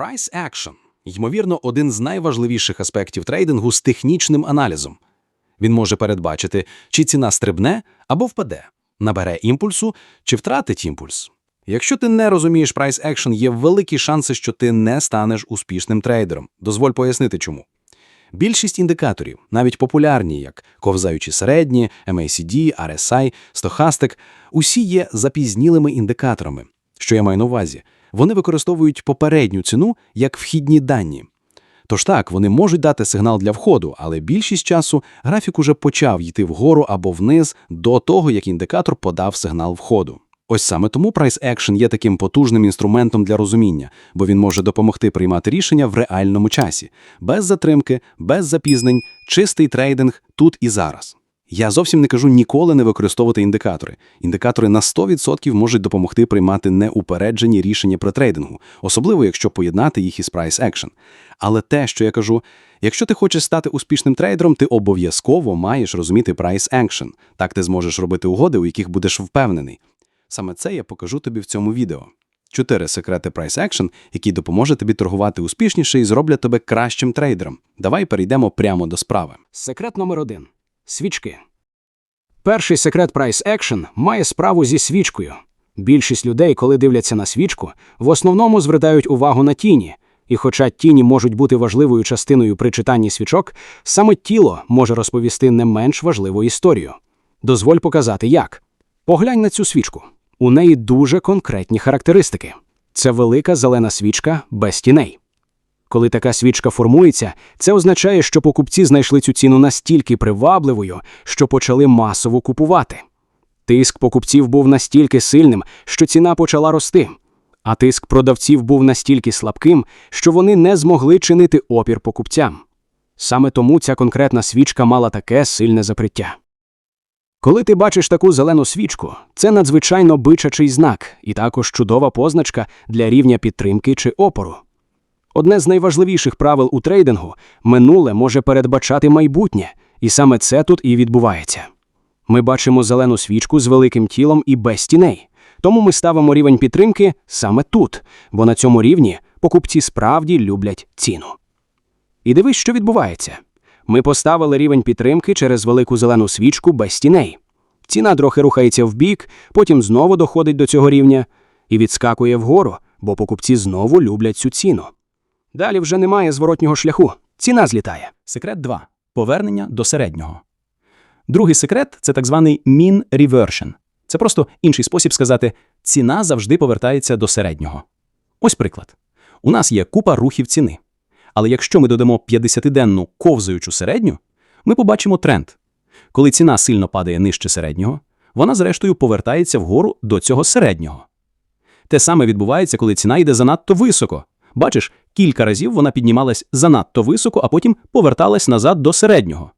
Price Action – ймовірно, один з найважливіших аспектів трейдингу з технічним аналізом. Він може передбачити, чи ціна стрибне або впаде, набере імпульсу чи втратить імпульс. Якщо ти не розумієш Price Action, є великі шанси, що ти не станеш успішним трейдером. Дозволь пояснити чому. Більшість індикаторів, навіть популярні, як ковзаючі середні, MACD, RSI, Stochastic, усі є запізнілими індикаторами. Що я маю на увазі? Вони використовують попередню ціну як вхідні дані. Тож так, вони можуть дати сигнал для входу, але більшість часу графік уже почав йти вгору або вниз до того, як індикатор подав сигнал входу. Ось саме тому Price Action є таким потужним інструментом для розуміння, бо він може допомогти приймати рішення в реальному часі, без затримки, без запізнень, чистий трейдинг тут і зараз. Я зовсім не кажу ніколи не використовувати індикатори. Індикатори на 100% можуть допомогти приймати неупереджені рішення при трейдингу, особливо якщо поєднати їх із Price Action. Але те, що я кажу, якщо ти хочеш стати успішним трейдером, ти обов'язково маєш розуміти Price Action. Так ти зможеш робити угоди, у яких будеш впевнений. Саме це я покажу тобі в цьому відео. Чотири секрети Price Action, які допоможуть тобі торгувати успішніше і зроблять тебе кращим трейдером. Давай перейдемо прямо до справи. Секрет номер один. Свічки. Перший секрет Price Action має справу зі свічкою. Більшість людей, коли дивляться на свічку, в основному звертають увагу на тіні. І хоча тіні можуть бути важливою частиною при читанні свічок, саме тіло може розповісти не менш важливу історію. Дозволь показати як. Поглянь на цю свічку. У неї дуже конкретні характеристики. Це велика зелена свічка без тіней. Коли така свічка формується, це означає, що покупці знайшли цю ціну настільки привабливою, що почали масово купувати. Тиск покупців був настільки сильним, що ціна почала рости, а тиск продавців був настільки слабким, що вони не змогли чинити опір покупцям. Саме тому ця конкретна свічка мала таке сильне закриття. Коли ти бачиш таку зелену свічку, це надзвичайно бичачий знак і також чудова позначка для рівня підтримки чи опору. Одне з найважливіших правил у трейдингу минуле може передбачати майбутнє, і саме це тут і відбувається. Ми бачимо зелену свічку з великим тілом і без тіней, тому ми ставимо рівень підтримки саме тут, бо на цьому рівні покупці справді люблять ціну. І дивись, що відбувається. Ми поставили рівень підтримки через велику зелену свічку без тіней. Ціна трохи рухається вбік, потім знову доходить до цього рівня і відскакує вгору, бо покупці знову люблять цю ціну. Далі вже немає зворотнього шляху. Ціна злітає. Секрет 2. Повернення до середнього. Другий секрет це так званий mean reversion. Це просто інший спосіб сказати, ціна завжди повертається до середнього. Ось приклад. У нас є купа рухів ціни. Але якщо ми додамо 50-денну ковзаючу середню, ми побачимо тренд. Коли ціна сильно падає нижче середнього, вона зрештою повертається вгору до цього середнього. Те саме відбувається, коли ціна йде занадто високо. Бачиш, кілька разів вона піднімалась занадто високо, а потім поверталась назад до середнього.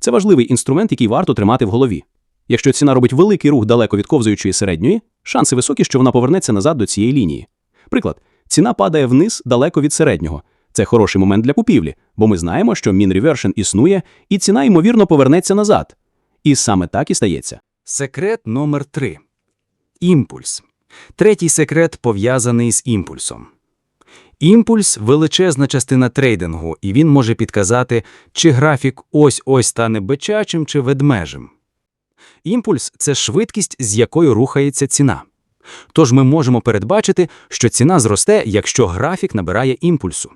Це важливий інструмент, який варто тримати в голові. Якщо ціна робить великий рух далеко від ковзаючої середньої, шанси високі, що вона повернеться назад до цієї лінії. Приклад, ціна падає вниз далеко від середнього. Це хороший момент для купівлі, бо ми знаємо, що reversion існує, і ціна, ймовірно, повернеться назад. І саме так і стається. Секрет номер 3 Імпульс. Третій секрет пов'язаний з імпульсом. Імпульс величезна частина трейдингу, і він може підказати, чи графік ось-ось стане бичачим чи ведмежим. Імпульс це швидкість, з якою рухається ціна. Тож ми можемо передбачити, що ціна зросте, якщо графік набирає імпульсу.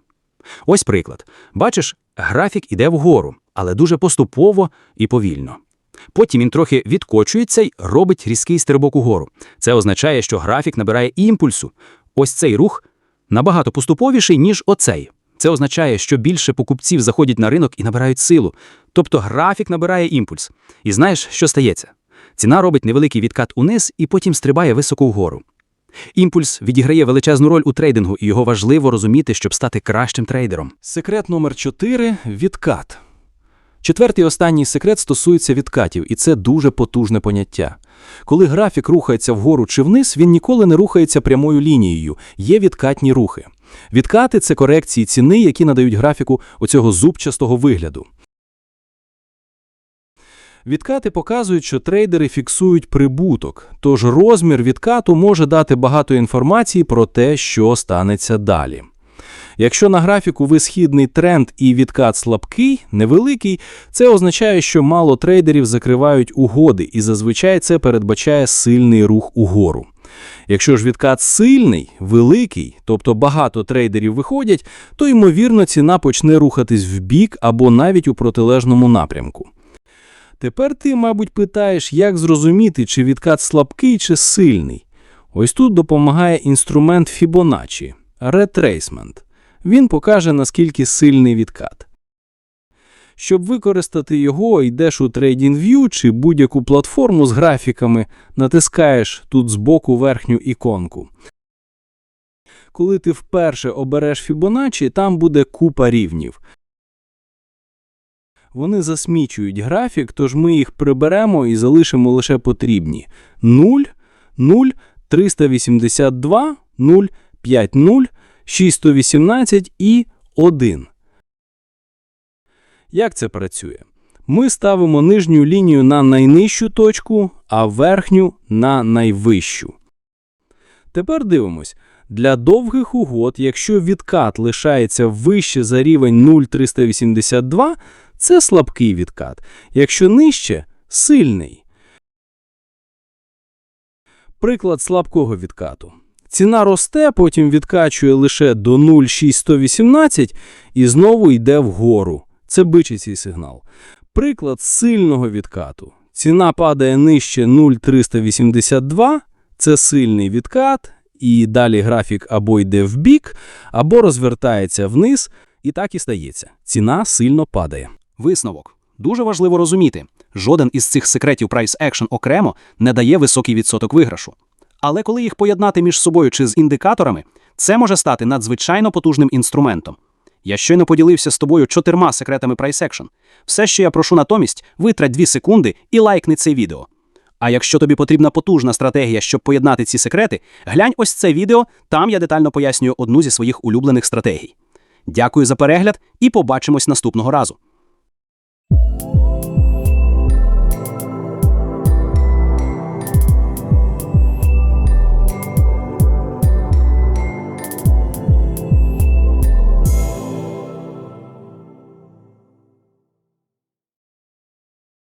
Ось приклад. Бачиш, графік іде вгору, але дуже поступово і повільно. Потім він трохи відкочується й робить різкий стрибок угору. Це означає, що графік набирає імпульсу. Ось цей рух набагато поступовіший, ніж оцей. Це означає, що більше покупців заходять на ринок і набирають силу. Тобто графік набирає імпульс. І знаєш, що стається? Ціна робить невеликий відкат униз і потім стрибає високо вгору. Імпульс відіграє величезну роль у трейдингу, і його важливо розуміти, щоб стати кращим трейдером. Секрет номер 4 відкат. Четвертий останній секрет стосується відкатів, і це дуже потужне поняття. Коли графік рухається вгору чи вниз, він ніколи не рухається прямою лінією, є відкатні рухи. Відкати це корекції ціни, які надають графіку оцього зубчастого вигляду. Відкати показують, що трейдери фіксують прибуток, тож розмір відкату може дати багато інформації про те, що станеться далі. Якщо на графіку висхідний тренд і відкат слабкий, невеликий, це означає, що мало трейдерів закривають угоди, і зазвичай це передбачає сильний рух угору. Якщо ж відкат сильний, великий, тобто багато трейдерів виходять, то ймовірно ціна почне рухатись вбік або навіть у протилежному напрямку. Тепер ти, мабуть, питаєш, як зрозуміти, чи відкат слабкий чи сильний. Ось тут допомагає інструмент Fibonacci – ретрейсмент. Він покаже, наскільки сильний відкат. Щоб використати його, йдеш у TradingView чи будь-яку платформу з графіками, натискаєш тут збоку верхню іконку. Коли ти вперше обереш Fibonacci, там буде купа рівнів. Вони засмічують графік, тож ми їх приберемо і залишимо лише потрібні 0, 0, 382, 0, 5, 0, 618 і 1. Як це працює? Ми ставимо нижню лінію на найнижчу точку, а верхню на найвищу. Тепер дивимось. Для довгих угод, якщо відкат лишається вище за рівень 0,382, це слабкий відкат. Якщо нижче – сильний. Приклад слабкого відкату. Ціна росте, потім відкачує лише до 0,6118 і знову йде вгору. Це бичий сигнал. Приклад сильного відкату. Ціна падає нижче 0,382, це сильний відкат, і далі графік або йде вбік, або розвертається вниз, і так і стається. Ціна сильно падає. Висновок. Дуже важливо розуміти, жоден із цих секретів Price Action окремо не дає високий відсоток виграшу. Але коли їх поєднати між собою чи з індикаторами, це може стати надзвичайно потужним інструментом. Я щойно поділився з тобою чотирма секретами Price Action. Все, що я прошу натомість, витрать дві секунди і лайкни це відео. А якщо тобі потрібна потужна стратегія, щоб поєднати ці секрети, глянь ось це відео, там я детально пояснюю одну зі своїх улюблених стратегій. Дякую за перегляд і побачимось наступного разу.